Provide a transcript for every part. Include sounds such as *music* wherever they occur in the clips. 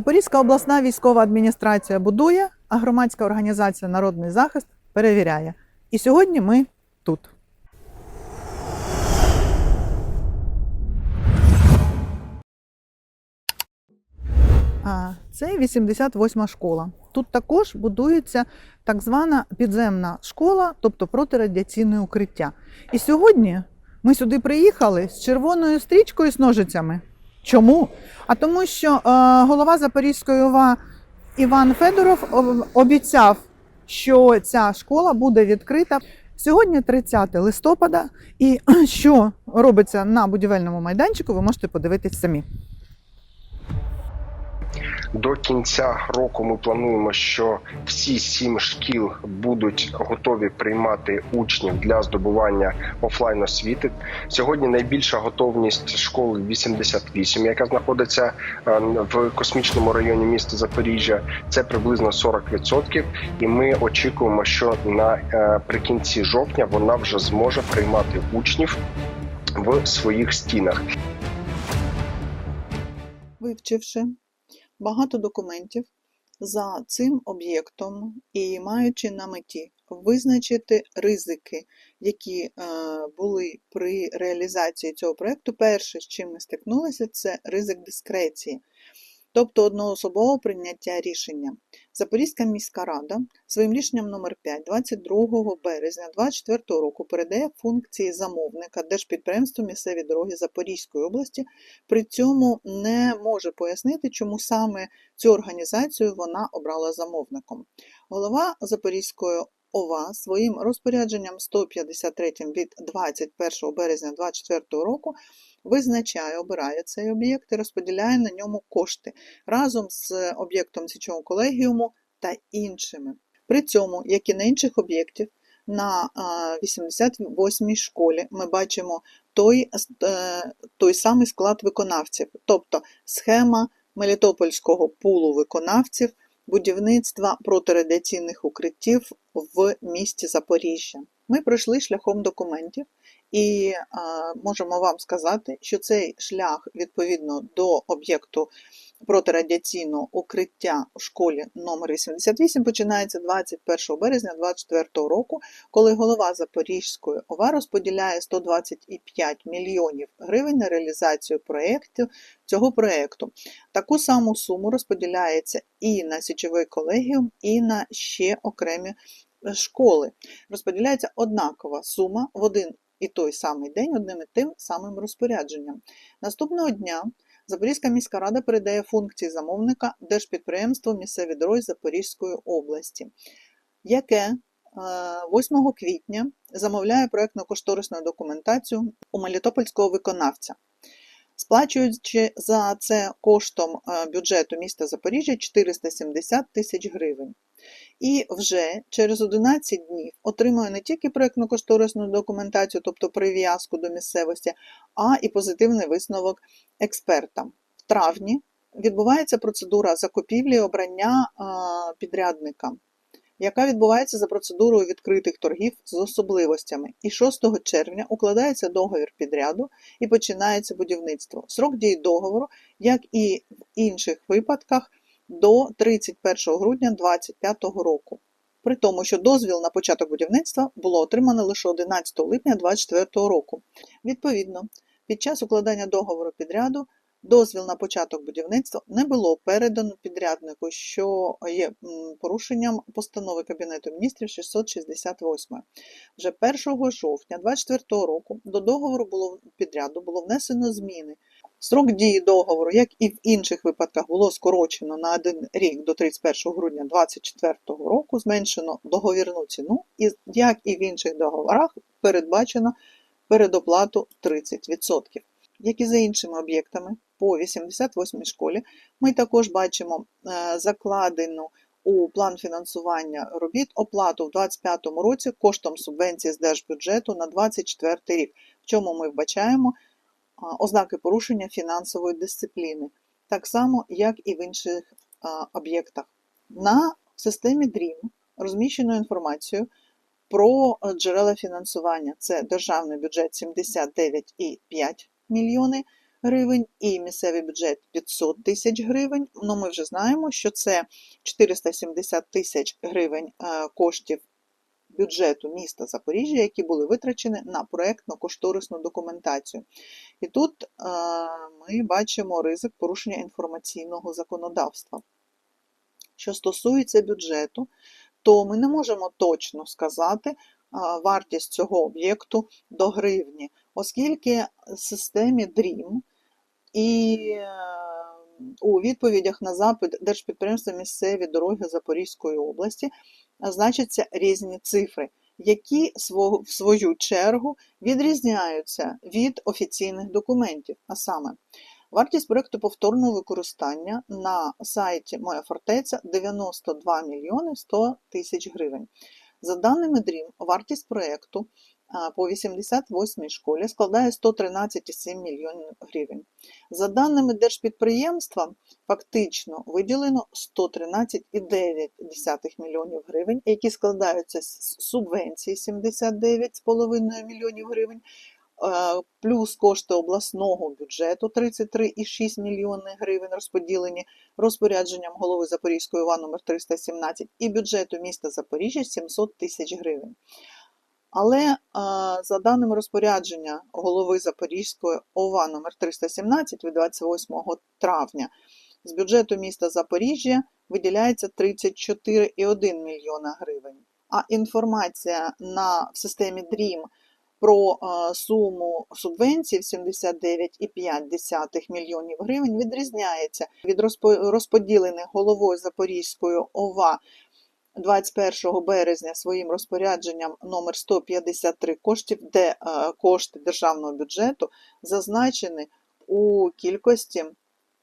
Запорізька обласна військова адміністрація будує, а громадська організація Народний захист перевіряє. І сьогодні ми тут. А це 88 школа. Тут також будується так звана підземна школа, тобто протирадіаційне укриття. І сьогодні ми сюди приїхали з червоною стрічкою з ножицями. Чому? А тому, що е, голова Запорізької ОВА Іван Федоров обіцяв, що ця школа буде відкрита. Сьогодні 30 листопада, і *clears throat* що робиться на будівельному майданчику, ви можете подивитись самі. До кінця року ми плануємо, що всі сім шкіл будуть готові приймати учнів для здобування офлайн освіти. Сьогодні найбільша готовність школи 88, яка знаходиться е, в космічному районі міста Запоріжжя. Це приблизно 40%. І ми очікуємо, що наприкінці жовтня вона вже зможе приймати учнів в своїх стінах. вивчивши багато документів за цим об'єктом і маючи на меті визначити ризики, які е, були при реалізації цього проєкту, перше, з чим ми стикнулися, це ризик дискреції, тобто одноособового прийняття рішення. Запорізька міська рада своїм рішенням номер 5 22 березня 2024 року передає функції замовника Держпідприємству місцеві дороги Запорізької області при цьому не може пояснити, чому саме цю організацію вона обрала замовником. Голова Запорізької ОВА своїм розпорядженням 153 від 21 березня 2024 року визначає, обирає цей об'єкт і розподіляє на ньому кошти разом з об'єктом січового колегіуму та іншими. При цьому, як і на інших об'єктів, на 88-й школі ми бачимо той, е, той самий склад виконавців, тобто схема Мелітопольського пулу виконавців будівництва протирадіаційних укриттів в місті Запоріжжя. Ми пройшли шляхом документів і можемо вам сказати, що цей шлях відповідно до об'єкту протирадіаційного укриття у школі номер 88 починається 21 березня 2024 року, коли голова Запорізької ОВА розподіляє 125 мільйонів гривень на реалізацію проєкту цього проєкту. Таку саму суму розподіляється і на січовий колегіум, і на ще окремі е, школи. Розподіляється однакова сума в один і той самий день одним і тим самим розпорядженням. Наступного дня Запорізька міська рада передає функції замовника Держпідприємству місцеві дороги Запорізької області, яке е, 8 квітня замовляє проєктно-кошторисну документацію у Мелітопольського виконавця. Сплачуючи за це коштом е, бюджету міста Запоріжжя 470 тисяч гривень. І вже через 11 днів отримує не тільки проєктно-кошторисну документацію, тобто прив'язку до місцевості, а і позитивний висновок експерта. В травні відбувається процедура закупівлі і обрання підрядника, яка відбувається за процедурою відкритих торгів з особливостями. І 6 червня укладається договір підряду і починається будівництво. Срок дії договору, як і в інших випадках, до 31 грудня 2025 року. При тому, що дозвіл на початок будівництва було отримано лише 11 липня 2024 року. Відповідно, під час укладання договору підряду дозвіл на початок будівництва не було передано підряднику, що є порушенням постанови Кабінету міністрів 668. Вже 1 жовтня 2024 року до договору було підряду було внесено зміни. Срок дії договору, як і в інших випадках, було скорочено на один рік до 31 грудня 2024 року, зменшено договірну ціну, і як і в інших договорах передбачено передоплату 30%. Як і за іншими об'єктами, по 88 школі ми також бачимо е, закладену у план фінансування робіт оплату в 2025 році коштом субвенції з держбюджету на 2024 рік, в чому ми вбачаємо ознаки порушення фінансової дисципліни, так само, як і в інших об'єктах. На системі DREAM розміщено інформацію про е, джерела фінансування. Це державний бюджет 79,5 мільйони, гривень і місцевий бюджет 500 тисяч гривень. Ну, ми вже знаємо, що це 470 тисяч гривень е, коштів бюджету міста Запоріжжя, які були витрачені на проєктно-кошторисну документацію. І тут е, ми бачимо ризик порушення інформаційного законодавства. Що стосується бюджету, то ми не можемо точно сказати а, вартість цього об'єкту до гривні, оскільки в системі DREAM і е, у відповідях на запит Держпідприємства місцеві дороги Запорізької області значаться різні цифри, які в свою чергу відрізняються від офіційних документів, а саме Вартість проєкту повторного використання на сайті Моя фортеця 92 мільйони 100 тисяч гривень. За даними DREAM, вартість проєкту по 88-й школі складає 113,7 мільйонів гривень. За даними держпідприємства, фактично виділено 113,9 мільйонів гривень, які складаються з субвенції 79,5 мільйонів гривень, плюс кошти обласного бюджету 33,6 мільйони гривень розподілені розпорядженням голови Запорізької ОВА номер 317 і бюджету міста Запоріжжя 700 тисяч гривень. Але за даними розпорядження голови Запорізької ОВА номер 317 від 28 травня з бюджету міста Запоріжжя виділяється 34,1 мільйона гривень. А інформація на в системі DREAM про суму субвенцій в 79,5 мільйонів гривень відрізняється від розпо- розподілених головою Запорізької ОВА 21 березня своїм розпорядженням номер 153 коштів, де е, кошти державного бюджету зазначені у кількості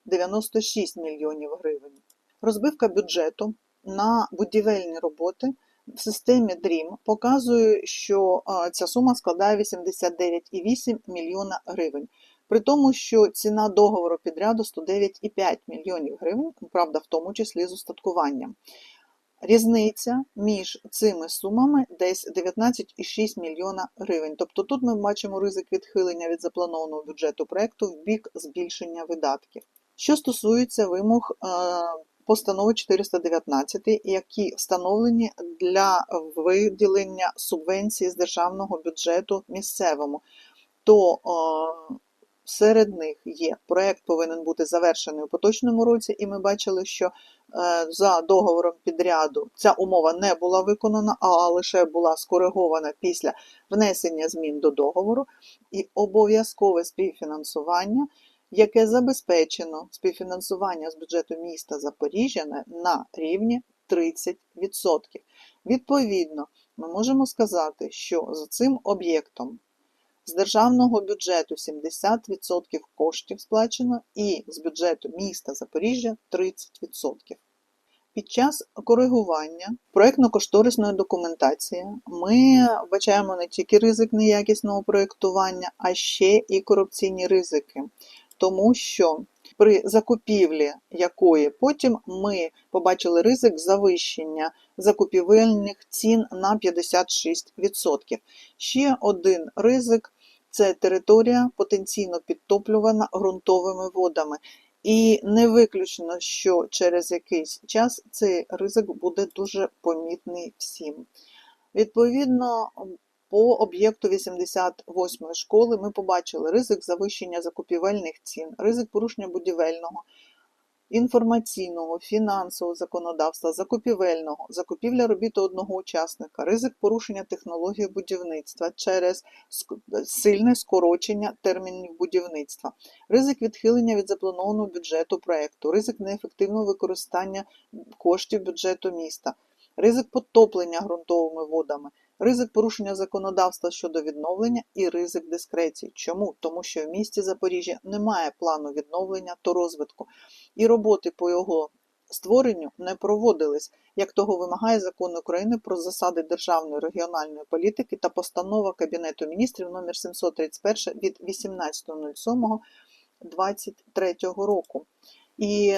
96 мільйонів гривень. Розбивка бюджету на будівельні роботи в системі DREAM показує, що а, ця сума складає 89,8 мільйона гривень. При тому, що ціна договору підряду 109,5 мільйонів гривень, правда, в тому числі з устаткуванням. Різниця між цими сумами десь 19,6 мільйона гривень. Тобто тут ми бачимо ризик відхилення від запланованого бюджету проекту в бік збільшення видатків. Що стосується вимог е, постанови 419, які встановлені для виділення субвенції з державного бюджету місцевому, то е, серед них є проект повинен бути завершений у поточному році, і ми бачили, що е, за договором підряду ця умова не була виконана, а лише була скоригована після внесення змін до договору, і обов'язкове співфінансування яке забезпечено співфінансування з бюджету міста Запоріжжя на, на рівні 30%. Відповідно, ми можемо сказати, що за цим об'єктом з державного бюджету 70% коштів сплачено і з бюджету міста Запоріжжя 30%. Під час коригування проєктно-кошторисної документації ми вбачаємо не тільки ризик неякісного проєктування, а ще і корупційні ризики тому що при закупівлі якої потім ми побачили ризик завищення закупівельних цін на 56%. Ще один ризик це територія потенційно підтоплювана ґрунтовими водами. І не виключено, що через якийсь час цей ризик буде дуже помітний всім. Відповідно, по об'єкту 88 школи ми побачили ризик завищення закупівельних цін, ризик порушення будівельного, інформаційного, фінансового законодавства, закупівельного, закупівля робіт одного учасника, ризик порушення технології будівництва через сильне скорочення термінів будівництва, ризик відхилення від запланованого бюджету проекту, ризик неефективного використання коштів бюджету міста, ризик потоплення ґрунтовими водами. Ризик порушення законодавства щодо відновлення і ризик дискреції. Чому? Тому що в місті Запоріжжя немає плану відновлення та розвитку, і роботи по його створенню не проводились, як того вимагає закон України про засади державної регіональної політики та постанова Кабінету міністрів номер 731 від 18.07.23 року. І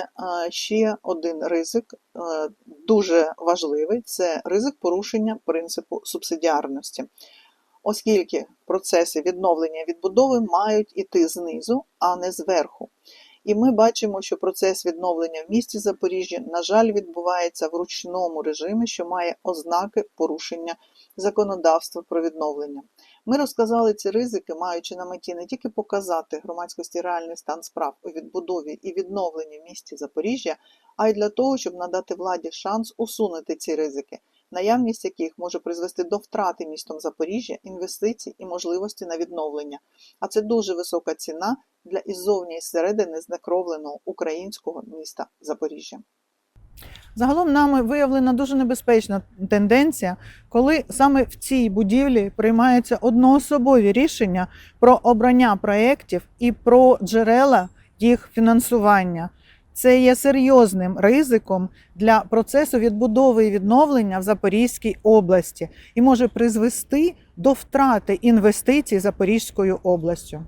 ще один ризик, е, дуже важливий, це ризик порушення принципу субсидіарності. оскільки процеси відновлення відбудови мають іти знизу, а не зверху. І ми бачимо, що процес відновлення в місті Запоріжжя, на жаль, відбувається в ручному режимі, що має ознаки порушення законодавства про відновлення. Ми розказали ці ризики, маючи на меті не тільки показати громадськості реальний стан справ у відбудові і відновленні в місті Запоріжжя, а й для того, щоб надати владі шанс усунути ці ризики, наявність яких може призвести до втрати містом Запоріжжя інвестицій і можливості на відновлення. А це дуже висока ціна для іззовні і зсередини знекровленого українського міста Запоріжжя. Загалом нами виявлена дуже небезпечна тенденція, коли саме в цій будівлі приймаються одноособові рішення про обрання проєктів і про джерела їх фінансування. Це є серйозним ризиком для процесу відбудови і відновлення в Запорізькій області і може призвести до втрати інвестицій Запорізькою областю.